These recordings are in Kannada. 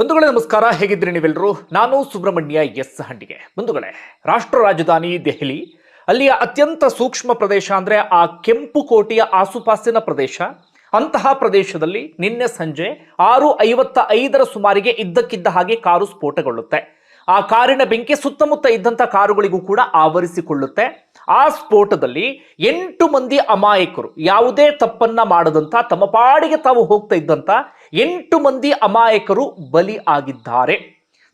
ಬಂಧುಗಳೇ, ನಮಸ್ಕಾರ. ಹೇಗಿದ್ರಿ ನೀವೆಲ್ಲರೂ? ನಾನು ಸುಬ್ರಹ್ಮಣ್ಯ ಎಸ್ ಹಂಡಿಗೆ. ಬಂಧುಗಳೇ, ರಾಷ್ಟ್ರ ರಾಜಧಾನಿ ದೆಹಲಿ, ಅಲ್ಲಿಯ ಅತ್ಯಂತ ಸೂಕ್ಷ್ಮ ಪ್ರದೇಶ ಅಂದ್ರೆ ಆ ಕೆಂಪು ಕೋಟೆಯ ಆಸುಪಾಸಿನ ಪ್ರದೇಶ. ಅಂತಹ ಪ್ರದೇಶದಲ್ಲಿ ನಿನ್ನೆ ಸಂಜೆ ಆರು ಐವತ್ತ ಐದರ ಸುಮಾರಿಗೆ ಇದ್ದಕ್ಕಿದ್ದ ಹಾಗೆ ಕಾರು ಸ್ಫೋಟಗೊಳ್ಳುತ್ತೆ. ಆ ಕಾರಿನ ಬೆಂಕಿ ಸುತ್ತಮುತ್ತ ಇದ್ದಂಥ ಕಾರುಗಳಿಗೂ ಕೂಡ ಆವರಿಸಿಕೊಳ್ಳುತ್ತೆ. ಆ ಸ್ಫೋಟದಲ್ಲಿ ಎಂಟು ಮಂದಿ ಅಮಾಯಕರು, ಯಾವುದೇ ತಪ್ಪನ್ನ ಮಾಡದಂತ, ತಮ್ಮ ಪಾಡಿಗೆ ತಾವು ಹೋಗ್ತಾ ಇದ್ದಂತ ಎಂಟು ಮಂದಿ ಅಮಾಯಕರು ಬಲಿ ಆಗಿದ್ದಾರೆ.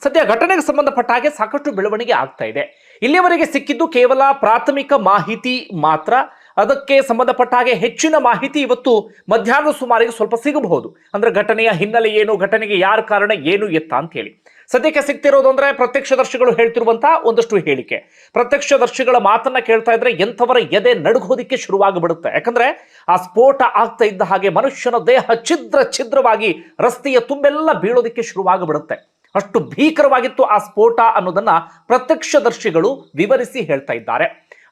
ಸದ್ಯ ಘಟನೆಗೆ ಸಂಬಂಧಪಟ್ಟ ಹಾಗೆ ಸಾಕಷ್ಟು ಬೆಳವಣಿಗೆ ಆಗ್ತಾ ಇದೆ. ಇಲ್ಲಿಯವರೆಗೆ ಸಿಕ್ಕಿದ್ದು ಕೇವಲ ಪ್ರಾಥಮಿಕ ಮಾಹಿತಿ ಮಾತ್ರ. ಅದಕ್ಕೆ ಸಂಬಂಧಪಟ್ಟ ಹಾಗೆ ಹೆಚ್ಚಿನ ಮಾಹಿತಿ ಇವತ್ತು ಮಧ್ಯಾಹ್ನದ ಸುಮಾರಿಗೆ ಸ್ವಲ್ಪ ಸಿಗಬಹುದು. ಅಂದ್ರೆ ಘಟನೆಯ ಹಿನ್ನೆಲೆ ಏನು, ಘಟನೆಗೆ ಯಾರ ಕಾರಣ, ಏನು ಎತ್ತ ಅಂತ ಹೇಳಿ ಸದ್ಯಕ್ಕೆ ಸಿಗ್ತಿರೋದು ಅಂದ್ರೆ ಪ್ರತ್ಯಕ್ಷದರ್ಶಿಗಳು ಹೇಳ್ತಿರುವಂತಹ ಒಂದಷ್ಟು ಹೇಳಿಕೆ. ಪ್ರತ್ಯಕ್ಷದರ್ಶಿಗಳ ಮಾತನ್ನ ಕೇಳ್ತಾ ಇದ್ರೆ ಎಂಥವರ ಎದೆ ನಡುಗೋದಿಕ್ಕೆ ಶುರುವಾಗಿಬಿಡುತ್ತೆ. ಯಾಕಂದ್ರೆ ಆ ಸ್ಫೋಟ ಆಗ್ತಾ ಇದ್ದ ಹಾಗೆ ಮನುಷ್ಯನ ದೇಹ ಛಿದ್ರ ಛಿದ್ರವಾಗಿ ರಸ್ತೆಯ ತುಂಬೆಲ್ಲ ಬೀಳೋದಿಕ್ಕೆ ಶುರುವಾಗಿಬಿಡುತ್ತೆ. ಅಷ್ಟು ಭೀಕರವಾಗಿತ್ತು ಆ ಸ್ಫೋಟ ಅನ್ನೋದನ್ನ ಪ್ರತ್ಯಕ್ಷದರ್ಶಿಗಳು ವಿವರಿಸಿ ಹೇಳ್ತಾ ಇದ್ದಾರೆ.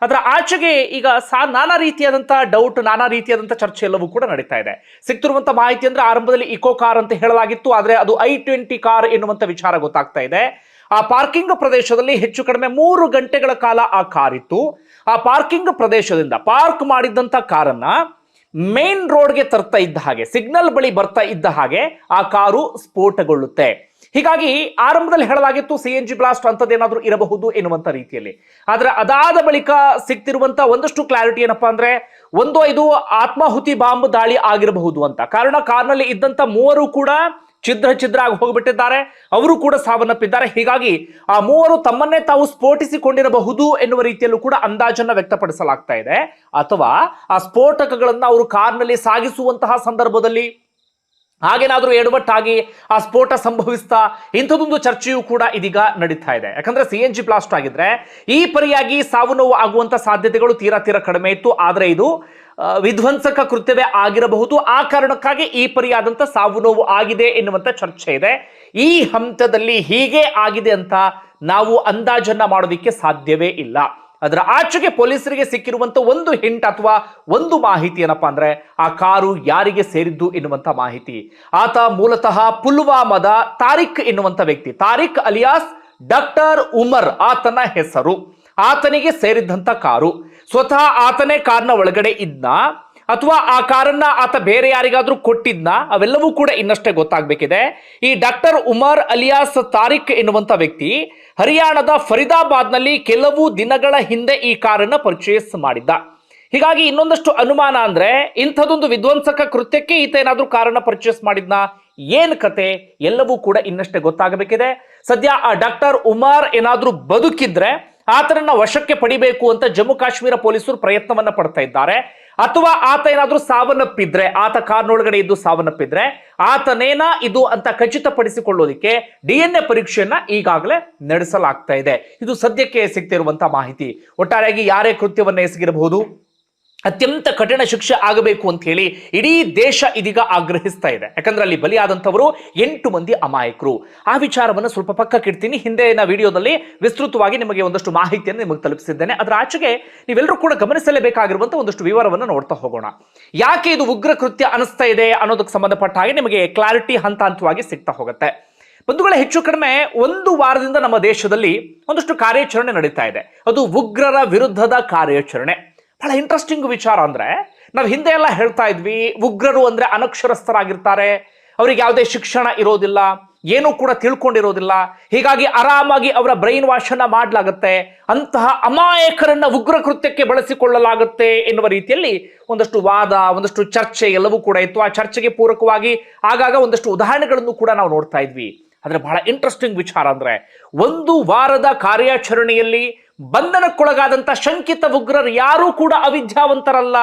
ಅದರ ಆಚೆಗೆ ಈಗ ಸಾ ನಾನಾ ರೀತಿಯಾದಂಥ ಡೌಟ್ ನಾನಾ ರೀತಿಯಾದಂಥ ಚರ್ಚೆ ಎಲ್ಲವೂ ಕೂಡ ನಡೀತಾ ಇದೆ. ಸಿಕ್ತಿರುವಂಥ ಮಾಹಿತಿ ಅಂದ್ರೆ ಆರಂಭದಲ್ಲಿ ಇಕೋ ಕಾರ್ ಅಂತ ಹೇಳಲಾಗಿತ್ತು, ಆದರೆ ಅದು ಐ ಟ್ವೆಂಟಿ ಕಾರ್ ಎನ್ನುವಂಥ ವಿಚಾರ ಗೊತ್ತಾಗ್ತಾ ಇದೆ. ಆ ಪಾರ್ಕಿಂಗ್ ಪ್ರದೇಶದಲ್ಲಿ ಹೆಚ್ಚು ಕಡಿಮೆ ಮೂರು ಗಂಟೆಗಳ ಕಾಲ ಆ ಕಾರ್ ಇತ್ತು. ಆ ಪಾರ್ಕಿಂಗ್ ಪ್ರದೇಶದಿಂದ ಪಾರ್ಕ್ ಮಾಡಿದ್ದಂಥ ಕಾರನ್ನ ಮೇನ್ ರೋಡ್ಗೆ ತರ್ತಾ ಇದ್ದ ಹಾಗೆ ಸಿಗ್ನಲ್ ಬಳಿ ಬರ್ತಾ ಇದ್ದ ಹಾಗೆ ಆ ಕಾರು ಸ್ಫೋಟಗೊಳ್ಳುತ್ತೆ. ಹೀಗಾಗಿ ಆರಂಭದಲ್ಲಿ ಹೇಳಲಾಗಿತ್ತು ಸಿ ಎನ್ ಜಿ ಬ್ಲಾಸ್ಟ್ ಅಂತದ್ದೇನಾದ್ರೂ ಇರಬಹುದು ಎನ್ನುವಂತ ರೀತಿಯಲ್ಲಿ. ಆದ್ರೆ ಅದಾದ ಬಳಿಕ ಸಿಗ್ತಿರುವಂತ ಒಂದಷ್ಟು ಕ್ಲಾರಿಟಿ ಏನಪ್ಪಾ ಅಂದ್ರೆ ಒಂದು ಇದು ಆತ್ಮಾಹುತಿ ಬಾಂಬ್ ದಾಳಿ ಆಗಿರಬಹುದು ಅಂತ. ಕಾರಣ ಕಾರ್ನಲ್ಲಿ ಇದ್ದಂತ ಮೂವರು ಕೂಡ ಛಿದ್ರ ಛಿದ್ರ ಆಗಿ ಹೋಗಿಬಿಟ್ಟಿದ್ದಾರೆ. ಅವರು ಕೂಡ ಸಾವನ್ನಪ್ಪಿದ್ದಾರೆ. ಹೀಗಾಗಿ ಆ ಮೂವರು ತಮ್ಮನ್ನೇ ತಾವು ಸ್ಫೋಟಿಸಿಕೊಂಡಿರಬಹುದು ಎನ್ನುವ ರೀತಿಯಲ್ಲೂ ಕೂಡ ಅಂದಾಜನ್ನ ವ್ಯಕ್ತಪಡಿಸಲಾಗ್ತಾ ಇದೆ. ಅಥವಾ ಆ ಸ್ಫೋಟಕಗಳನ್ನ ಅವರು ಕಾರ್ನಲ್ಲಿ ಸಾಗಿಸುವಂತಹ ಸಂದರ್ಭದಲ್ಲಿ ಹಾಗೇನಾದ್ರೂ ಎಡವಟ್ಟಾಗಿ ಆ ಸ್ಫೋಟ ಸಂಭವಿಸ್ತಾ ಇಂಥದ್ದೊಂದು ಚರ್ಚೆಯೂ ಕೂಡ ಇದೀಗ ನಡೀತಾ ಇದೆ. ಯಾಕಂದ್ರೆ ಸಿ ಎನ್ ಜಿ ಬ್ಲಾಸ್ಟ್ ಆಗಿದ್ರೆ ಈ ಪರಿಯಾಗಿ ಸಾವು ನೋವು ಆಗುವಂತ ಸಾಧ್ಯತೆಗಳು ತೀರಾ ತೀರಾ ಕಡಿಮೆ ಇತ್ತು. ಆದರೆ ಇದು ವಿಧ್ವಂಸಕ ಕೃತ್ಯವೇ ಆಗಿರಬಹುದು. ಆ ಕಾರಣಕ್ಕಾಗಿ ಈ ಪರಿಯಾದಂತ ಸಾವು ನೋವು ಆಗಿದೆ ಎನ್ನುವಂಥ ಚರ್ಚೆ ಇದೆ. ಈ ಹಂತದಲ್ಲಿ ಹೀಗೆ ಆಗಿದೆ ಅಂತ ನಾವು ಅಂದಾಜನ್ನ ಮಾಡೋದಿಕ್ಕೆ ಸಾಧ್ಯವೇ ಇಲ್ಲ. ಅದರ ಆಚೆಗೆ ಪೊಲೀಸರಿಗೆ ಸಿಕ್ಕಿರುವಂತ ಒಂದು ಹಿಂಟ್ ಅಥವಾ ಒಂದು ಮಾಹಿತಿ ಏನಪ್ಪಾ ಅಂದ್ರೆ ಆ ಕಾರು ಯಾರಿಗೆ ಸೇರಿದ್ದು ಎನ್ನುವಂತ ಮಾಹಿತಿ. ಆತ ಮೂಲತಃ ಪುಲ್ವಾಮಾದ ತಾರಿಕ್ ಎನ್ನುವಂತ ವ್ಯಕ್ತಿ. ತಾರಿಕ್ ಅಲಿಯಾಸ್ ಡಾಕ್ಟರ್ ಉಮರ್ ಆತನ ಹೆಸರು. ಆತನಿಗೆ ಸೇರಿದ್ದಂತ ಕಾರು. ಸ್ವತಃ ಆತನೇ ಕಾರ್ನ ಒಳಗಡೆ ಇದ್ನ ಅಥವಾ ಆ ಕಾರನ್ನ ಆತ ಬೇರೆ ಯಾರಿಗಾದ್ರೂ ಕೊಟ್ಟಿದ್ನ, ಅವೆಲ್ಲವೂ ಕೂಡ ಇನ್ನಷ್ಟೇ ಗೊತ್ತಾಗಬೇಕಿದೆ. ಈ ಡಾಕ್ಟರ್ ಉಮರ್ ಅಲಿಯಾಸ್ ತಾರಿಕ್ ಎನ್ನುವಂತ ವ್ಯಕ್ತಿ, ಹರಿಯಾಣದ ಫರಿದಾಬಾದ್ನಲ್ಲಿ ಕೆಲವು ದಿನಗಳ ಹಿಂದೆ ಈ ಕಾರನ್ನ ಪರ್ಚೇಸ್ ಮಾಡಿದ್ದ. ಹೀಗಾಗಿ ಇನ್ನೊಂದಷ್ಟು ಅನುಮಾನ ಅಂದ್ರೆ, ಇಂಥದೊಂದು ವಿಧ್ವಂಸಕ ಕೃತ್ಯಕ್ಕೆ ಈತ ಏನಾದ್ರೂ ಕಾರನ್ನ ಪರ್ಚೇಸ್ ಮಾಡಿದ್ನ? ಏನ್ ಕತೆ? ಎಲ್ಲವೂ ಕೂಡ ಇನ್ನಷ್ಟೇ ಗೊತ್ತಾಗಬೇಕಿದೆ. ಸದ್ಯ ಆ ಡಾಕ್ಟರ್ ಉಮರ್ ಏನಾದ್ರೂ ಬದುಕಿದ್ರೆ ಆತನನ್ನ ವಶಕ್ಕೆ ಪಡಿಬೇಕು ಅಂತ ಜಮ್ಮು ಕಾಶ್ಮೀರ ಪೊಲೀಸರು ಪ್ರಯತ್ನವನ್ನ ಪಡ್ತಾ ಇದ್ದಾರೆ. ಅಥವಾ ಆತ ಏನಾದ್ರೂ ಸಾವನ್ನಪ್ಪಿದ್ರೆ, ಆತ ಕಾರ್ನೊಳಗಡೆ ಇದ್ದು ಸಾವನ್ನಪ್ಪಿದ್ರೆ, ಆತನೇನ ಇದು ಅಂತ ಖಚಿತಪಡಿಸಿಕೊಳ್ಳೋದಿಕ್ಕೆ ಡಿ ಎನ್ ಎ ಪರೀಕ್ಷೆಯನ್ನ ಈಗಾಗಲೇ ನಡೆಸಲಾಗ್ತಾ ಇದೆ. ಇದು ಸದ್ಯಕ್ಕೆ ಸಿಗ್ತಿರುವಂತಹ ಮಾಹಿತಿ. ಒಟ್ಟಾರೆಯಾಗಿ ಯಾರೇ ಕೃತ್ಯವನ್ನ ಎಸಗಿರಬಹುದು? ಅತ್ಯಂತ ಕಠಿಣ ಶಿಕ್ಷೆ ಆಗಬೇಕು ಅಂತ ಹೇಳಿ ಇಡೀ ದೇಶ ಇದೀಗ ಆಗ್ರಹಿಸ್ತಾ ಇದೆ. ಯಾಕಂದ್ರೆ ಅಲ್ಲಿ ಬಲಿಯಾದಂಥವರು ಎಂಟು ಮಂದಿ ಅಮಾಯಕರು. ಆ ವಿಚಾರವನ್ನು ಸ್ವಲ್ಪ ಪಕ್ಕಕ್ಕಿಡ್ತೀನಿ ಹಿಂದಿನ ವಿಡಿಯೋದಲ್ಲಿ ವಿಸ್ತೃತವಾಗಿ ನಿಮಗೆ ಒಂದಷ್ಟು ಮಾಹಿತಿಯನ್ನು ನಿಮಗೆ ತಲುಪಿಸಿದ್ದೇನೆ. ಅದರ ಆಚೆಗೆ ನೀವೆಲ್ಲರೂ ಕೂಡ ಗಮನಿಸಲೇಬೇಕಾಗಿರುವಂತಹ ಒಂದಷ್ಟು ವಿವರವನ್ನು ನೋಡ್ತಾ ಹೋಗೋಣ. ಯಾಕೆ ಇದು ಉಗ್ರ ಕೃತ್ಯ ಅನಿಸ್ತಾ ಇದೆ ಅನ್ನೋದಕ್ಕೆ ಸಂಬಂಧಪಟ್ಟ ಹಾಗೆ ನಿಮಗೆ ಕ್ಲಾರಿಟಿ ಹಂತ ಹಂತವಾಗಿ ಸಿಗ್ತಾ ಹೋಗುತ್ತೆ. ಬಂಧುಗಳ, ಹೆಚ್ಚು ಕಡಿಮೆ ಒಂದು ವಾರದಿಂದ ನಮ್ಮ ದೇಶದಲ್ಲಿ ಒಂದಷ್ಟು ಕಾರ್ಯಾಚರಣೆ ನಡೀತಾ ಇದೆ. ಅದು ಉಗ್ರರ ವಿರುದ್ಧದ ಕಾರ್ಯಾಚರಣೆ. ಬಹಳ ಇಂಟ್ರೆಸ್ಟಿಂಗ್ ವಿಚಾರ ಅಂದ್ರೆ ನಾವು ಹಿಂದೆ ಎಲ್ಲ ಹೇಳ್ತಾ ಇದ್ವಿ, ಉಗ್ರರು ಅಂದ್ರೆ ಅನಕ್ಷರಸ್ಥರಾಗಿರ್ತಾರೆ, ಅವರಿಗೆ ಯಾವುದೇ ಶಿಕ್ಷಣ ಇರೋದಿಲ್ಲ, ಏನೂ ಕೂಡ ತಿಳ್ಕೊಂಡಿರೋದಿಲ್ಲ, ಹೀಗಾಗಿ ಆರಾಮಾಗಿ ಅವರ ಬ್ರೈನ್ ವಾಶ್ ಅನ್ನ ಮಾಡಲಾಗುತ್ತೆ, ಅಂತಹ ಅಮಾಯಕರನ್ನ ಉಗ್ರ ಕೃತ್ಯಕ್ಕೆ ಬಳಸಿಕೊಳ್ಳಲಾಗುತ್ತೆ ಎನ್ನುವ ರೀತಿಯಲ್ಲಿ ಒಂದಷ್ಟು ವಾದ, ಒಂದಷ್ಟು ಚರ್ಚೆ ಎಲ್ಲವೂ ಕೂಡ ಇತ್ತು. ಆ ಚರ್ಚೆಗೆ ಪೂರಕವಾಗಿ ಆಗಾಗ ಒಂದಷ್ಟು ಉದಾಹರಣೆಗಳನ್ನು ಕೂಡ ನಾವು ನೋಡ್ತಾ ಇದ್ವಿ. ಆದರೆ ಬಹಳ ಇಂಟ್ರೆಸ್ಟಿಂಗ್ ವಿಚಾರ ಅಂದ್ರೆ ಒಂದು ವಾರದ ಕಾರ್ಯಾಚರಣೆಯಲ್ಲಿ ಬಂಧನಕ್ಕೊಳಗಾದಂತ ಶಂಕಿತ ಉಗ್ರರು ಯಾರೂ ಕೂಡ ಅವಿದ್ಯಾವಂತರಲ್ಲ,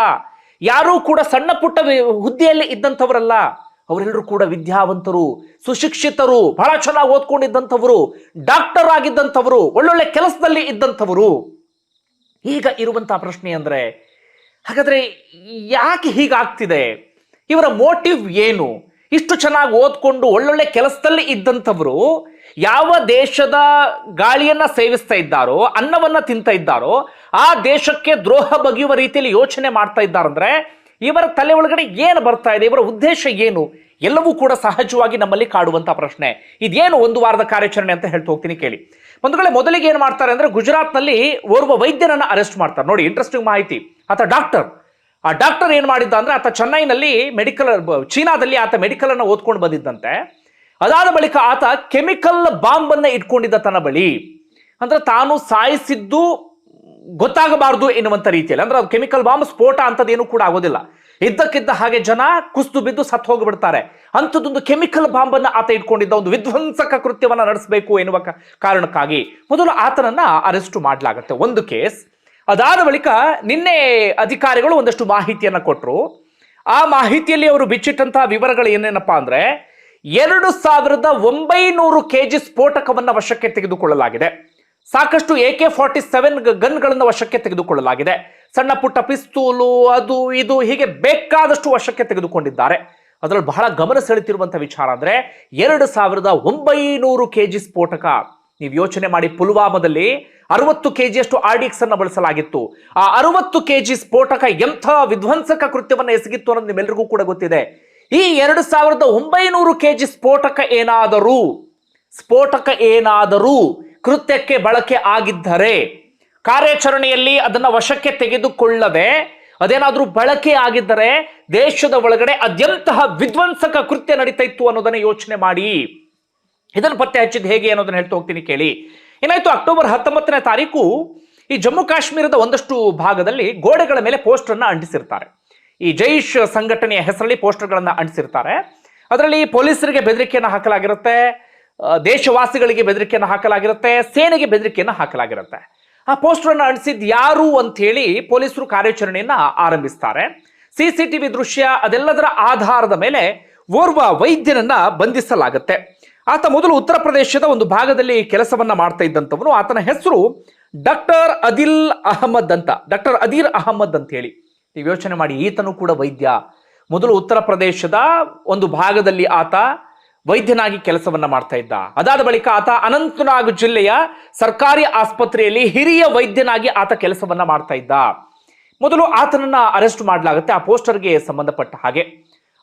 ಯಾರೂ ಕೂಡ ಸಣ್ಣ ಪುಟ್ಟ ಹುದ್ದೆಯಲ್ಲಿ ಇದ್ದಂಥವರಲ್ಲ, ಅವರೆಲ್ಲರೂ ಕೂಡ ವಿದ್ಯಾವಂತರು, ಸುಶಿಕ್ಷಿತರು, ಬಹಳ ಚೆನ್ನಾಗಿ ಓದ್ಕೊಂಡಿದ್ದಂಥವರು ಡಾಕ್ಟರ್ ಆಗಿದ್ದಂಥವರು, ಒಳ್ಳೊಳ್ಳೆ ಕೆಲಸದಲ್ಲಿ ಇದ್ದಂಥವರು. ಈಗ ಇರುವಂತಹ ಪ್ರಶ್ನೆ ಅಂದರೆ, ಹಾಗಾದರೆ ಯಾಕೆ ಹೀಗಾಗ್ತಿದೆ? ಇವರ ಮೋಟಿವ್ ಏನು? ಇಷ್ಟು ಚೆನ್ನಾಗಿ ಓದ್ಕೊಂಡು ಒಳ್ಳೊಳ್ಳೆ ಕೆಲಸದಲ್ಲಿ ಇದ್ದಂಥವರು ಯಾವ ದೇಶದ ಗಾಳಿಯನ್ನು ಸೇವಿಸ್ತಾ ಇದ್ದಾರೋ, ಅನ್ನವನ್ನು ತಿಂತ ಇದ್ದಾರೋ, ಆ ದೇಶಕ್ಕೆ ದ್ರೋಹ ಬಗೆಯುವ ರೀತಿಯಲ್ಲಿ ಯೋಚನೆ ಮಾಡ್ತಾ ಇದ್ದಾರಂದ್ರೆ, ಇವರ ತಲೆ ಒಳಗಡೆ ಏನು ಬರ್ತಾ ಇದೆ, ಇವರ ಉದ್ದೇಶ ಏನು, ಎಲ್ಲವೂ ಕೂಡ ಸಹಜವಾಗಿ ನಮ್ಮಲ್ಲಿ ಕಾಡುವಂತ ಪ್ರಶ್ನೆ. ಇದೇನು ಒಂದು ವಾರದ ಕಾರ್ಯಾಚರಣೆ ಅಂತ ಹೇಳ್ತಾ ಹೋಗ್ತೀನಿ ಕೇಳಿ. ಒಂದು ವೇಳೆ ಮೊದಲಿಗೆ ಏನು ಮಾಡ್ತಾರೆ ಅಂದ್ರೆ, ಗುಜರಾತ್ನಲ್ಲಿ ಓರ್ವ ವೈದ್ಯರನ್ನು ಅರೆಸ್ಟ್ ಮಾಡ್ತಾರೆ. ನೋಡಿ ಇಂಟ್ರೆಸ್ಟಿಂಗ್ ಮಾಹಿತಿ. ಆತ ಡಾಕ್ಟರ್. ಆ ಡಾಕ್ಟರ್ ಏನು ಮಾಡಿದ್ದ ಅಂದ್ರೆ, ಆತ ಚೆನ್ನೈನಲ್ಲಿ ಮೆಡಿಕಲ್ ಚೀನಾದಲ್ಲಿ ಆತ ಮೆಡಿಕಲ್ ಅನ್ನ ಓದ್ಕೊಂಡು ಬಂದಿದ್ದಂತೆ. ಅದಾದ ಬಳಿಕ ಆತ ಕೆಮಿಕಲ್ ಬಾಂಬ್ ಅನ್ನ ಇಟ್ಕೊಂಡಿದ್ದ ತನ್ನ ಬಳಿ. ಅಂದ್ರೆ ತಾನು ಸಾಯಿಸಿದ್ದು ಗೊತ್ತಾಗಬಾರದು ಎನ್ನುವಂತ ರೀತಿಯಲ್ಲಿ. ಅಂದ್ರೆ ಅದು ಕೆಮಿಕಲ್ ಬಾಂಬ್ ಸ್ಫೋಟ ಅಂತದೇನು ಕೂಡ ಆಗೋದಿಲ್ಲ. ಇದ್ದಕ್ಕಿದ್ದ ಹಾಗೆ ಜನ ಕುಸ್ತು ಬಿದ್ದು ಸತ್ತು ಹೋಗಿಬಿಡ್ತಾರೆ. ಅಂಥದ್ದೊಂದು ಕೆಮಿಕಲ್ ಬಾಂಬ್ ಅನ್ನ ಆತ ಇಟ್ಕೊಂಡಿದ್ದ ಒಂದು ವಿಧ್ವಂಸಕ ಕೃತ್ಯವನ್ನ ನಡೆಸಬೇಕು ಎನ್ನುವ ಕಾರಣಕ್ಕಾಗಿ ಮೊದಲು ಆತನನ್ನ ಅರೆಸ್ಟ್ ಮಾಡಲಾಗುತ್ತೆ. ಒಂದು ಕೇಸ್. ಅದಾದ ಬಳಿಕ ನಿನ್ನೆ ಅಧಿಕಾರಿಗಳು ಒಂದಷ್ಟು ಮಾಹಿತಿಯನ್ನ ಕೊಟ್ಟರು ಆ ಮಾಹಿತಿಯಲ್ಲಿ ಅವರು ಬಿಚ್ಚಿಟ್ಟಂತಹ ವಿವರಗಳು ಏನೇನಪ್ಪಾ ಅಂದ್ರೆ ಎರಡು ಸಾವಿರದ ಒಂಬೈನೂರು ಕೆಜಿ ಸ್ಫೋಟಕವನ್ನು ವಶಕ್ಕೆ ತೆಗೆದುಕೊಳ್ಳಲಾಗಿದೆ. ಸಾಕಷ್ಟು ಎ ಕೆ ಫಾರ್ಟಿ ಸೆವೆನ್ ಗನ್ಗಳನ್ನು ವಶಕ್ಕೆ ತೆಗೆದುಕೊಳ್ಳಲಾಗಿದೆ. ಸಣ್ಣ ಪುಟ್ಟ ಪಿಸ್ತೂಲು, ಅದು ಇದು ಹೀಗೆ ಬೇಕಾದಷ್ಟು ವಶಕ್ಕೆ ತೆಗೆದುಕೊಂಡಿದ್ದಾರೆ. ಅದರಲ್ಲಿ ಬಹಳ ಗಮನ ಸೆಳೆತಿರುವಂತಹ ವಿಚಾರ ಅಂದ್ರೆ ಎರಡು ಸಾವಿರದ ಒಂಬೈನೂರು ಕೆಜಿ ಸ್ಫೋಟಕ. ನೀವು ಯೋಚನೆ ಮಾಡಿ ಪುಲ್ವಾಮಾದಲ್ಲಿ ಅರವತ್ತು ಕೆಜಿಯಷ್ಟು ಆರ್ ಡಿ ಅನ್ನ ಬಳಸಲಾಗಿತ್ತು. ಆ ಅರವತ್ತು ಕೆಜಿ ಸ್ಫೋಟಕ ಎಂಥ ವಿಧ್ವಂಸಕ ಕೃತ್ಯವನ್ನು ಎಸಗಿತ್ತು ಅನ್ನೋದು ನಿಮ್ಮೆಲ್ಲರಿಗೂ ಕೂಡ ಗೊತ್ತಿದೆ. ಈ ಎರಡು ಸಾವಿರದ ಒಂಬೈನೂರು ಕೆಜಿ ಸ್ಫೋಟಕ ಏನಾದರೂ ಸ್ಫೋಟಕ ಏನಾದರೂ ಕೃತ್ಯಕ್ಕೆ ಬಳಕೆ ಆಗಿದ್ದರೆ, ಕಾರ್ಯಾಚರಣೆಯಲ್ಲಿ ಅದನ್ನ ವಶಕ್ಕೆ ತೆಗೆದುಕೊಳ್ಳದೆ, ಅದೇನಾದರೂ ಬಳಕೆ ಆಗಿದ್ದರೆ ದೇಶದ ಒಳಗಡೆ ಅತ್ಯಂತ ವಿಧ್ವಂಸಕ ಕೃತ್ಯ ನಡೀತಾ ಇತ್ತು ಅನ್ನೋದನ್ನ ಯೋಚನೆ ಮಾಡಿ. ಇದನ್ನು ಪತ್ತೆ ಹಚ್ಚಿದ್ ಹೇಗೆ ಅನ್ನೋದನ್ನ ಹೇಳ್ತಾ ಹೋಗ್ತೀನಿ ಕೇಳಿ. ಏನಾಯ್ತು, ಅಕ್ಟೋಬರ್ ಹತ್ತೊಂಬತ್ತನೇ ತಾರೀಕು ಈ ಜಮ್ಮು ಕಾಶ್ಮೀರದ ಒಂದಷ್ಟು ಭಾಗದಲ್ಲಿ ಗೋಡೆಗಳ ಮೇಲೆ ಪೋಸ್ಟರ್ ಅನ್ನ ಅಂಟಿಸಿರ್ತಾರೆ. ಈ ಜೈಷ್ ಸಂಘಟನೆಯ ಹೆಸರಲ್ಲಿ ಪೋಸ್ಟರ್ಗಳನ್ನು ಅಂಟಿಸಿರ್ತಾರೆ. ಅದರಲ್ಲಿ ಪೊಲೀಸರಿಗೆ ಬೆದರಿಕೆಯನ್ನು ಹಾಕಲಾಗಿರುತ್ತೆ ದೇಶವಾಸಿಗಳಿಗೆ ಬೆದರಿಕೆಯನ್ನು ಹಾಕಲಾಗಿರುತ್ತೆ, ಸೇನೆಗೆ ಬೆದರಿಕೆಯನ್ನು ಹಾಕಲಾಗಿರುತ್ತೆ. ಆ ಪೋಸ್ಟರ್ ಅನ್ನು ಅಂಟಿಸಿದ್ ಯಾರು ಅಂತ ಹೇಳಿ ಪೊಲೀಸರು ಕಾರ್ಯಾಚರಣೆಯನ್ನ ಆರಂಭಿಸ್ತಾರೆ. ಸಿ ಸಿ ಟಿವಿ ದೃಶ್ಯ, ಅದೆಲ್ಲದರ ಆಧಾರದ ಮೇಲೆ ಓರ್ವ ವೈದ್ಯನನ್ನ ಬಂಧಿಸಲಾಗುತ್ತೆ. ಆತ ಮೊದಲು ಉತ್ತರ ಪ್ರದೇಶದ ಒಂದು ಭಾಗದಲ್ಲಿ ಕೆಲಸವನ್ನ ಮಾಡ್ತಾ ಇದ್ದಂಥವನು. ಆತನ ಹೆಸರು ಡಾಕ್ಟರ್ ಅದಿಲ್ ಅಹಮದ್ ಅಂತ, ಡಾಕ್ಟರ್ ಅದಿರ್ ಅಹಮದ್ ಅಂತ ಹೇಳಿ ನೀವು ಯೋಚನೆ ಮಾಡಿ, ಈತನು ಕೂಡ ವೈದ್ಯ. ಮೊದಲು ಉತ್ತರ ಪ್ರದೇಶದ ಒಂದು ಭಾಗದಲ್ಲಿ ಆತ ವೈದ್ಯನಾಗಿ ಕೆಲಸವನ್ನ ಮಾಡ್ತಾ ಇದ್ದ. ಅದಾದ ಬಳಿಕ ಆತ ಅನಂತನಾಗ್ ಜಿಲ್ಲೆಯ ಸರ್ಕಾರಿ ಆಸ್ಪತ್ರೆಯಲ್ಲಿ ಹಿರಿಯ ವೈದ್ಯನಾಗಿ ಆತ ಕೆಲಸವನ್ನ ಮಾಡ್ತಾ ಇದ್ದ. ಮೊದಲು ಆತನನ್ನ ಅರೆಸ್ಟ್ ಮಾಡಲಾಗುತ್ತೆ, ಆ ಪೋಸ್ಟರ್ಗೆ ಸಂಬಂಧಪಟ್ಟ ಹಾಗೆ.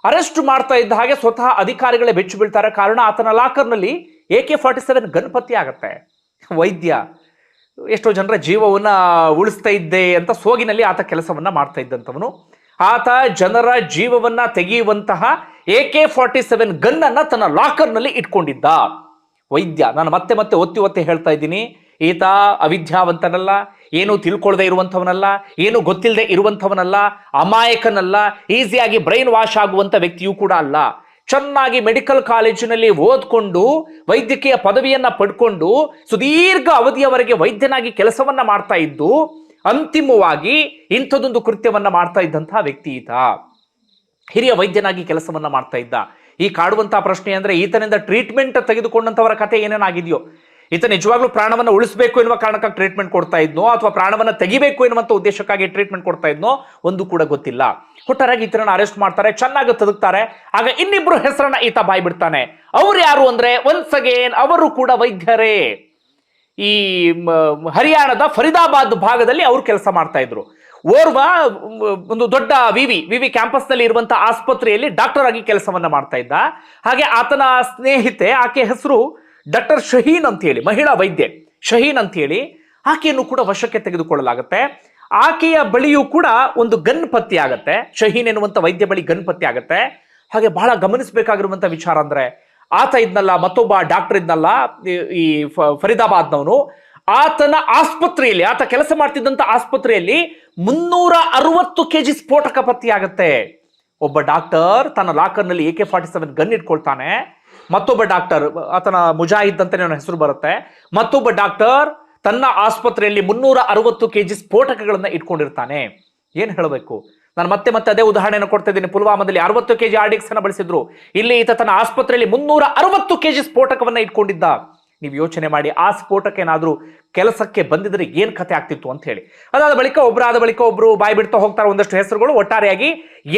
ಅರೆಸ್ಟ್ ಮಾಡ್ತಾ ಇದ್ದ ಹಾಗೆ ಸ್ವತಃ ಅಧಿಕಾರಿಗಳೇ ಬೆಚ್ಚು ಬೀಳ್ತಾರೆ. ಕಾರಣ ಆತನ ಲಾಕರ್ನಲ್ಲಿ ಎ ಕೆ ಫಾರ್ಟಿ ಸೆವೆನ್ ಗಣಪತಿ ಆಗತ್ತೆ? ವೈದ್ಯ ಎಷ್ಟೋ ಜನರ ಜೀವವನ್ನು ಉಳಿಸ್ತಾ ಇದ್ದೆ ಅಂತ ಸೋಗಿನಲ್ಲಿ ಆತ ಕೆಲಸವನ್ನು ಮಾಡ್ತಾ ಇದ್ದಂಥವನು. ಆತ ಜನರ ಜೀವವನ್ನು ತೆಗೆಯುವಂತಹ A K forty seven gun ಅನ್ನ ತನ್ನ ಲಾಕರ್ನಲ್ಲಿ ಇಟ್ಕೊಂಡಿದ್ದ. ವೈದ್ಯ, ನಾನು ಮತ್ತೆ ಮತ್ತೆ ಒತ್ತಿ ಒತ್ತಿ ಹೇಳ್ತಾ ಇದ್ದೀನಿ. ಈತ ಅವಿದ್ಯಾವಂತನಲ್ಲ, ಏನು ತಿಳ್ಕೊಳ್ಳದೆ ಇರುವಂಥವನಲ್ಲ, ಏನು ಗೊತ್ತಿಲ್ಲದೆ ಇರುವಂಥವನಲ್ಲ, ಅಮಾಯಕನಲ್ಲ, ಈಸಿಯಾಗಿ ಬ್ರೈನ್ ವಾಶ್ ಆಗುವಂಥ ವ್ಯಕ್ತಿಯೂ ಕೂಡ ಅಲ್ಲ. ಚೆನ್ನಾಗಿ ಮೆಡಿಕಲ್ ಕಾಲೇಜಿನಲ್ಲಿ ಓದ್ಕೊಂಡು ವೈದ್ಯಕೀಯ ಪದವಿಯನ್ನ ಪಡ್ಕೊಂಡು ಸುದೀರ್ಘ ಅವಧಿಯವರೆಗೆ ವೈದ್ಯನಾಗಿ ಕೆಲಸವನ್ನ ಮಾಡ್ತಾ ಇದ್ದು ಅಂತಿಮವಾಗಿ ಇಂಥದೊಂದು ಕೃತ್ಯವನ್ನ ಮಾಡ್ತಾ ಇದ್ದಂತಹ ವ್ಯಕ್ತಿ ಈತ. ಹಿರಿಯ ವೈದ್ಯನಾಗಿ ಕೆಲಸವನ್ನ ಮಾಡ್ತಾ ಇದ್ದ. ಈ ಕಾಡುವಂತಹ ಪ್ರಶ್ನೆ ಅಂದ್ರೆ ಈತನಿಂದ ಟ್ರೀಟ್ಮೆಂಟ್ ತೆಗೆದುಕೊಂಡಂತವರ ಕತೆ ಏನೇನಾಗಿದೆಯೋ. ಈತ ನಿಜವಾಗ್ಲೂ ಪ್ರಾಣವನ್ನು ಉಳಿಸಬೇಕು ಎನ್ನುವ ಕಾರಣಕ್ಕಾಗಿ ಟ್ರೀಟ್ಮೆಂಟ್ ಕೊಡ್ತಾ ಇದ್ನೋ ಅಥವಾ ಪ್ರಾಣವನ್ನು ತೆಗಿಬೇಕು ಎನ್ನುವಂಥ ಉದ್ದೇಶಕ್ಕಾಗಿ ಟ್ರೀಟ್ಮೆಂಟ್ ಕೊಡ್ತಾ ಇದ್ನೋ ಒಂದು ಕೂಡ ಗೊತ್ತಿಲ್ಲ. ಕೊಟ್ಟರಾಗಿ ಈತನನ್ನು ಅರೆಸ್ಟ್ ಮಾಡ್ತಾರೆ, ಚೆನ್ನಾಗಿ ತದುಕ್ತಾರೆ, ಆಗ ಇನ್ನಿಬ್ರು ಹೆಸರನ್ನ ಈತ ಬಾಯ್ ಬಿಡ್ತಾನೆ ಅವ್ರು ಯಾರು ಅಂದ್ರೆ ಒನ್ಸ್ ಅಗೇನ್ ಅವರು ಕೂಡ ವೈದ್ಯರೇ. ಈ ಹರಿಯಾಣದ ಫರೀದಾಬಾದ್ ಭಾಗದಲ್ಲಿ ಅವರು ಕೆಲಸ ಮಾಡ್ತಾ ಇದ್ರು. ಓರ್ವ ಒಂದು ದೊಡ್ಡ ವಿವಿ ವಿವಿ ಕ್ಯಾಂಪಸ್ನಲ್ಲಿ ಇರುವಂತಹ ಆಸ್ಪತ್ರೆಯಲ್ಲಿ ಡಾಕ್ಟರ್ ಆಗಿ ಕೆಲಸವನ್ನ ಮಾಡ್ತಾ ಇದ್ದ. ಹಾಗೆ ಆತನ ಸ್ನೇಹಿತೆ, ಆಕೆ ಹೆಸರು ಡಾಕ್ಟರ್ ಶಹೀನ್ ಅಂತ ಹೇಳಿ ಮಹಿಳಾ ವೈದ್ಯೆ ಶಹೀನ್ ಅಂತ ಹೇಳಿ ಆಕೆಯನ್ನು ಕೂಡ ವಶಕ್ಕೆ ತೆಗೆದುಕೊಳ್ಳಲಾಗುತ್ತೆ. ಆಕೆಯ ಬಳಿಯೂ ಕೂಡ ಒಂದು ಗನ್ ಪತ್ತಿ ಆಗತ್ತೆ. ಶಹೀನ್ ಎನ್ನುವಂತ ವೈದ್ಯ ಬಳಿ ಗನ್ ಪತ್ತಿ ಆಗತ್ತೆ. ಹಾಗೆ ಬಹಳ ಗಮನಿಸಬೇಕಾಗಿರುವಂಥ ವಿಚಾರ ಅಂದ್ರೆ, ಆತ ಇದ್ನಲ್ಲ, ಮತ್ತೊಬ್ಬ ಡಾಕ್ಟರ್ ಇದ್ನಲ್ಲ, ಈ- ಫರೀದಾಬಾದ್ನವನು. ಆತನ ಆಸ್ಪತ್ರೆಯಲ್ಲಿ, ಆತ ಕೆಲಸ ಮಾಡ್ತಿದ್ದಂತ ಆಸ್ಪತ್ರೆಯಲ್ಲಿ ಮುನ್ನೂರ ಅರವತ್ತು ಕೆಜಿ ಸ್ಫೋಟಕ ಪತ್ತೆಯಾಗತ್ತೆ ಒಬ್ಬ ಡಾಕ್ಟರ್ ತನ್ನ ಲಾಕರ್ನಲ್ಲಿ A K forty seven gun ಇಟ್ಕೊಳ್ತಾನೆ? ಮತ್ತೊಬ್ಬ ಡಾಕ್ಟರ್, ಆತನ ಮುಜಾಹಿದ್ ಅಂತ ಹೆಸರು ಬರುತ್ತೆ. ಮತ್ತೊಬ್ಬ ಡಾಕ್ಟರ್ ತನ್ನ ಆಸ್ಪತ್ರೆಯಲ್ಲಿ ಮುನ್ನೂರ ಅರವತ್ತು ಕೆಜಿ ಸ್ಫೋಟಕಗಳನ್ನ ಇಟ್ಕೊಂಡಿರ್ತಾನೆ. ಏನ್ ಹೇಳಬೇಕು? ನಾನು ಮತ್ತೆ ಮತ್ತೆ ಅದೇ ಉದಾಹರಣೆಯನ್ನು ಕೊಡ್ತಾ ಇದ್ದೀನಿ. ಪುಲ್ವಾಮಾದಲ್ಲಿ ಅರವತ್ತು ಕೆಜಿ ಆರ್ಡಿಕ್ಸ್ ಅನ್ನ ಬಳಸಿದ್ರು. ಇಲ್ಲಿ ಈತ ತನ್ನ ಆಸ್ಪತ್ರೆಯಲ್ಲಿ ಮುನ್ನೂರ ಅರವತ್ತು ಕೆಜಿ ಸ್ಫೋಟಕವನ್ನ ಇಟ್ಕೊಂಡಿದ್ದ. ನೀವು ಯೋಚನೆ ಮಾಡಿ, ಆ ಸ್ಫೋಟಕ ಏನಾದ್ರೂ ಕೆಲಸಕ್ಕೆ ಬಂದಿದ್ರೆ ಏನ್ ಕತೆ ಆಗ್ತಿತ್ತು ಅಂತ ಹೇಳಿ. ಅದಾದ ಬಳಿಕ ಒಬ್ಬರಾದ ಬಳಿಕ ಒಬ್ರು ಬಾಯಿ ಬಿಡ್ತಾ ಹೋಗ್ತಾರೆ ಒಂದಷ್ಟು ಹೆಸರುಗಳು. ಒಟ್ಟಾರೆಯಾಗಿ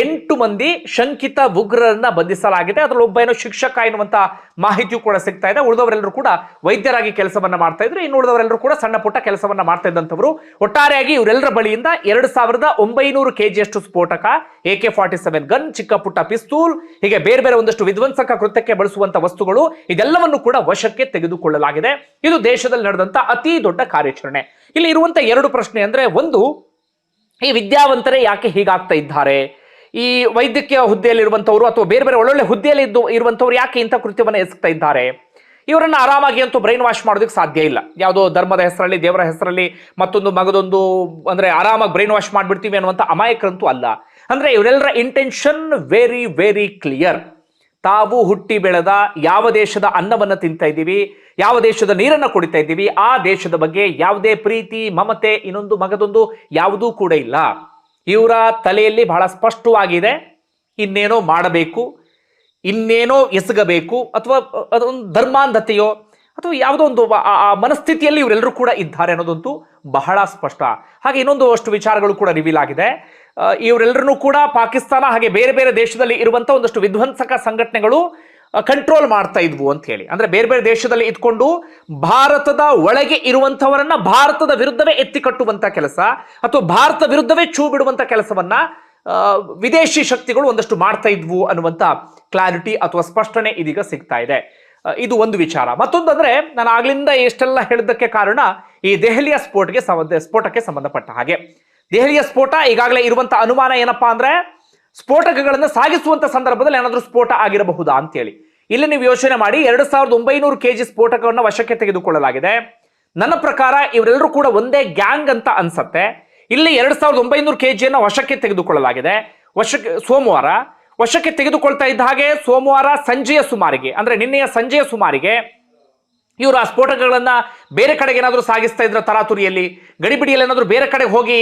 ಎಂಟು ಮಂದಿ ಶಂಕಿತ ಉಗ್ರರನ್ನ ಬಂಧಿಸಲಾಗಿದೆ. ಅದರಲ್ಲಿ ಒಬ್ಬ ಏನೋ ಶಿಕ್ಷಕ ಎನ್ನುವಂತ ಮಾಹಿತಿಯು ಕೂಡ ಸಿಗ್ತಾ ಇದೆ. ಉಳಿದವರೆಲ್ಲರೂ ಕೂಡ ವೈದ್ಯರಾಗಿ ಕೆಲಸವನ್ನ ಮಾಡ್ತಾ ಇದ್ರು. ಇನ್ನು ಉಳಿದವರೆಲ್ಲರೂ ಕೂಡ ಸಣ್ಣ ಪುಟ್ಟ ಕೆಲಸವನ್ನ ಮಾಡ್ತಾ ಇದ್ದಂಥವ್ರು. ಒಟ್ಟಾರೆಯಾಗಿ ಇವರೆಲ್ಲರ ಬಳಿಯಿಂದ ಎರಡು ಸಾವಿರದ ಒಂಬೈನೂರು ಕೆಜಿಯಷ್ಟು ಸ್ಫೋಟಕ, A K forty seven gun, ಚಿಕ್ಕ ಪುಟ್ಟ ಪಿಸ್ತೂಲ್, ಹೀಗೆ ಬೇರೆ ಬೇರೆ ಒಂದಷ್ಟು ವಿಧ್ವಂಸಕ ಕೃತ್ಯಕ್ಕೆ ಬಳಸುವಂತ ವಸ್ತುಗಳು, ಇದೆಲ್ಲವನ್ನು ಕೂಡ ವಶಕ್ಕೆ ತೆಗೆದುಕೊಳ್ಳಲಾಗಿದೆ. ಇದು ದೇಶದಲ್ಲಿ ನಡೆದಂತ ಅತಿ ದೊಡ್ಡ ಕಾರ್ಯಾಚರಣೆ. ಇಲ್ಲಿ ಇರುವಂತ ಎರಡು ಪ್ರಶ್ನೆ ಅಂದ್ರೆ ಒಂದು, ಈ ವಿದ್ಯಾವಂತರೇ ಯಾಕೆ ಹೀಗಾಗ್ತಾ ಇದ್ದಾರೆ? ಈ ವೈದ್ಯಕೀಯ ಹುದ್ದೆಯಲ್ಲಿರುವಂಥವ್ರು ಅಥವಾ ಬೇರೆ ಬೇರೆ ಒಳ್ಳೊಳ್ಳೆ ಹುದ್ದೆಯಲ್ಲಿ ಇದ್ದು ಇರುವಂಥವ್ರು ಯಾಕೆ ಇಂಥ ಕೃತ್ಯವನ್ನು ಎಸಗ್ತಾ ಇದ್ದಾರೆ? ಇವರನ್ನ ಆರಾಮಾಗಿ ಅಂತೂ ಬ್ರೈನ್ ವಾಶ್ ಮಾಡೋದಕ್ಕೆ ಸಾಧ್ಯ ಇಲ್ಲ. ಯಾವುದೋ ಧರ್ಮದ ಹೆಸರಲ್ಲಿ, ದೇವರ ಹೆಸರಲ್ಲಿ ಮತ್ತೊಂದು ಮಗದೊಂದು ಅಂದ್ರೆ ಆರಾಮಾಗಿ ಬ್ರೈನ್ ವಾಶ್ ಮಾಡಿಬಿಡ್ತೀವಿ ಅನ್ನುವಂಥ ಅಮಾಯಕರಂತೂ ಅಲ್ಲ. ಅಂದ್ರೆ ಇವರೆಲ್ಲರ ಇಂಟೆನ್ಷನ್ ವೆರಿ ವೆರಿ ಕ್ಲಿಯರ್ ತಾವು ಹುಟ್ಟಿ ಬೆಳೆದ ಯಾವ ದೇಶದ ಅನ್ನವನ್ನು ತಿಂತಾ ಇದ್ದೀವಿ, ಯಾವ ದೇಶದ ನೀರನ್ನು ಕುಡಿತಾ ಇದ್ದೀವಿ, ಆ ದೇಶದ ಬಗ್ಗೆ ಯಾವುದೇ ಪ್ರೀತಿ, ಮಮತೆ, ಇನ್ನೊಂದು ಮಗದೊಂದು ಯಾವುದೂ ಕೂಡ ಇಲ್ಲ. ಇವರ ತಲೆಯಲ್ಲಿ ಬಹಳ ಸ್ಪಷ್ಟವಾಗಿದೆ, ಇನ್ನೇನೋ ಮಾಡಬೇಕು, ಇನ್ನೇನೋ ಎಸಗಬೇಕು, ಅಥವಾ ಅದೊಂದು ಧರ್ಮಾಂಧತೆಯೋ, ಅಥವಾ ಯಾವುದೋ ಒಂದು ಆ ಮನಸ್ಥಿತಿಯಲ್ಲಿ ಇವರೆಲ್ಲರೂ ಕೂಡ ಇದ್ದಾರೆ ಅನ್ನೋದಂತೂ ಬಹಳ ಸ್ಪಷ್ಟ. ಹಾಗೆ ಇನ್ನೊಂದು ಅಷ್ಟು ವಿಚಾರಗಳು ಕೂಡ ರಿವೀಲ್ ಆಗಿದೆ ಇವರೆಲ್ಲರನ್ನೂ ಕೂಡ ಪಾಕಿಸ್ತಾನ ಹಾಗೆ ಬೇರೆ ಬೇರೆ ದೇಶದಲ್ಲಿ ಇರುವಂತಹ ಒಂದಷ್ಟು ವಿಧ್ವಂಸಕ ಸಂಘಟನೆಗಳು ಕಂಟ್ರೋಲ್ ಮಾಡ್ತಾ ಇದ್ವು ಅಂತ ಹೇಳಿ. ಅಂದ್ರೆ ಬೇರೆ ಬೇರೆ ದೇಶದಲ್ಲಿ ಇದ್ಕೊಂಡು ಭಾರತದ ಒಳಗೆ ಇರುವಂತಹವರನ್ನ ಭಾರತದ ವಿರುದ್ಧವೇ ಎತ್ತಿ ಕಟ್ಟುವಂತ ಕೆಲಸ ಅಥವಾ ಭಾರತ ವಿರುದ್ಧವೇ ಚೂ ಬಿಡುವಂತ ಕೆಲಸವನ್ನ ವಿದೇಶಿ ಶಕ್ತಿಗಳು ಒಂದಷ್ಟು ಮಾಡ್ತಾ ಇದ್ವು ಅನ್ನುವಂತ ಕ್ಲಾರಿಟಿ ಅಥವಾ ಸ್ಪಷ್ಟನೆ ಇದೀಗ ಸಿಗ್ತಾ ಇದೆ. ಇದು ಒಂದು ವಿಚಾರ. ಮತ್ತೊಂದು ಅಂದ್ರೆ ನಾನು ಆಗ್ಲಿಂದ ಎಷ್ಟೆಲ್ಲ ಹೇಳಿದ್ದಕ್ಕೆ ಕಾರಣ ಈ ದೆಹಲಿಯ ಸ್ಫೋಟಕ್ಕೆ ಸಂಬಂಧ, ಸ್ಫೋಟಕ್ಕೆ ಸಂಬಂಧಪಟ್ಟ ಹಾಗೆ. ದೆಹಲಿಯ ಸ್ಫೋಟ ಈಗಾಗಲೇ ಇರುವಂತ ಅನುಮಾನ ಏನಪ್ಪಾ ಅಂದ್ರೆ, ಸ್ಫೋಟಕಗಳನ್ನು ಸಾಗಿಸುವಂತ ಸಂದರ್ಭದಲ್ಲಿ ಏನಾದರೂ ಸ್ಫೋಟ ಆಗಿರಬಹುದಾ ಅಂತೇಳಿ. ಇಲ್ಲಿ ನೀವು ಯೋಚನೆ ಮಾಡಿ, ಎರಡು ಸಾವಿರದ ಒಂಬೈನೂರು ಕೆಜಿ ಸ್ಫೋಟಕವನ್ನು ವಶಕ್ಕೆ ತೆಗೆದುಕೊಳ್ಳಲಾಗಿದೆ. ನನ್ನ ಪ್ರಕಾರ ಇವರೆಲ್ಲರೂ ಕೂಡ ಒಂದೇ ಗ್ಯಾಂಗ್ ಅಂತ ಅನ್ಸತ್ತೆ. ಇಲ್ಲಿ ಎರಡು ಸಾವಿರದ ಒಂಬೈನೂರು ಕೆಜಿಯನ್ನು ವಶಕ್ಕೆ ತೆಗೆದುಕೊಳ್ಳಲಾಗಿದೆ. ವಶಕ್ಕೆ, ಸೋಮವಾರ ವಶಕ್ಕೆ ತೆಗೆದುಕೊಳ್ತಾ ಇದ್ದ ಹಾಗೆ ಸೋಮವಾರ ಸಂಜೆಯ ಸುಮಾರಿಗೆ, ಅಂದ್ರೆ ನಿನ್ನೆಯ ಸಂಜೆಯ ಸುಮಾರಿಗೆ ಇವರು ಆ ಸ್ಫೋಟಕಗಳನ್ನ ಬೇರೆ ಕಡೆಗೆ ಏನಾದರೂ ಸಾಗಿಸ್ತಾ ಇದ್ರ ತರಾತುರಿಯಲ್ಲಿ? ಗಡಿಬಿಡಿಯಲ್ಲಿ ಏನಾದರೂ ಬೇರೆ ಕಡೆ ಹೋಗಿ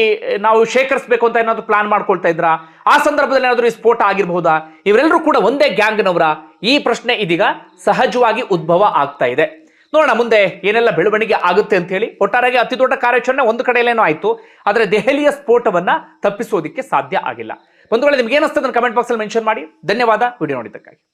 ನಾವು ಶೇಖರಿಸಬೇಕು ಅಂತ ಏನಾದರೂ ಪ್ಲಾನ್ ಮಾಡ್ಕೊಳ್ತಾ ಇದ್ರ? ಆ ಸಂದರ್ಭದಲ್ಲಿ ಏನಾದರೂ ಈ ಸ್ಫೋಟ ಆಗಿರಬಹುದಾ? ಇವರೆಲ್ಲರೂ ಕೂಡ ಒಂದೇ ಗ್ಯಾಂಗ್ನವರ. ಈ ಪ್ರಶ್ನೆ ಇದೀಗ ಸಹಜವಾಗಿ ಉದ್ಭವ ಆಗ್ತಾ ಇದೆ. ನೋಡೋಣ ಮುಂದೆ ಏನೆಲ್ಲ ಬೆಳವಣಿಗೆ ಆಗುತ್ತೆ ಅಂತ ಹೇಳಿ. ಒಟ್ಟಾರೆಗೆ ಅತಿ ದೊಡ್ಡ ಕಾರ್ಯಾಚರಣೆ ಒಂದು ಕಡೆಯಲ್ಲೇನೋ ಆಯಿತು. ಆದರೆ ದೆಹಲಿಯ ಸ್ಫೋಟವನ್ನು ತಪ್ಪಿಸೋದಿಕ್ಕೆ ಸಾಧ್ಯ ಆಗಿಲ್ಲ. ವೇಳೆ ನಿಮ್ಗೆ ಏನಿಸ್ತದೆ ಕಮೆಂಟ್ ಬಾಕ್ಸಲ್ಲಿ ಮೆನ್ಷನ್ ಮಾಡಿ. ಧನ್ಯವಾದ. ವಿಡಿಯೋ ನೋಡಿದ್ದಕ್ಕಾಗಿ.